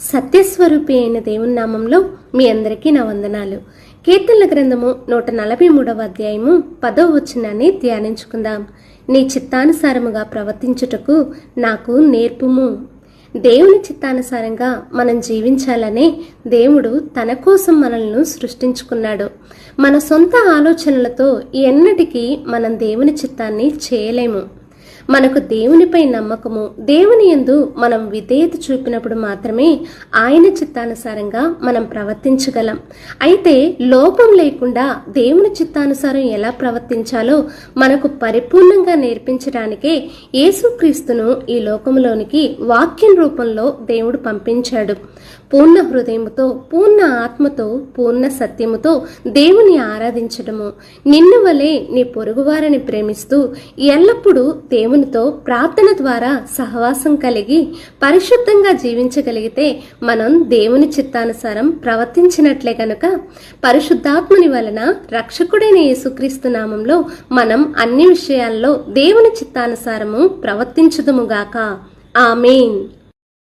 సత్యస్వరూపి అయిన దేవుని నామంలో మీ అందరికీ నా వందనాలు. కీర్తనల గ్రంథము నూట నలభై మూడవ అధ్యాయము పదవ వచనాన్ని ధ్యానించుకుందాం. నీ చిత్తానుసారముగా ప్రవర్తించుటకు నాకు నేర్పుము. దేవుని చిత్తానుసారంగా మనం జీవించాలనే దేవుడు తన కోసం మనల్ని సృష్టించుకున్నాడు. మన సొంత ఆలోచనలతో ఎన్నటికీ మనం దేవుని చిత్తాన్ని చేయలేము. మనకు దేవునిపై నమ్మకము దేవుని యందు మనం విధేయత చూపినప్పుడు మాత్రమే ఆయన చిత్తానుసారంగా మనం ప్రవర్తించగలం. అయితే లోపం లేకుండా దేవుని చిత్తానుసారం ఎలా ప్రవర్తించాలో మనకు పరిపూర్ణంగా నేర్పించడానికే యేసుక్రీస్తును ఈ లోకంలోనికి వాక్యం రూపంలో దేవుడు పంపించాడు. పూర్ణ హృదయముతో పూర్ణ ఆత్మతో పూర్ణ సత్యముతో దేవుని ఆరాధించడము. నిన్ను వలె నీ పొరుగువారిని ప్రేమిస్తూ ఎల్లప్పుడూ దేవునితో ప్రార్థన ద్వారా సహవాసం కలిగి పరిశుద్ధంగా జీవించగలిగితే మనం దేవుని చిత్తానుసారం ప్రవర్తించినట్లే కనుక పరిశుద్ధాత్ముని వలన రక్షకుడైన యేసుక్రీస్తు నామంలో మనం అన్ని విషయాల్లో దేవుని చిత్తానుసారము ప్రవర్తించుదుముగాక ఆమెన్.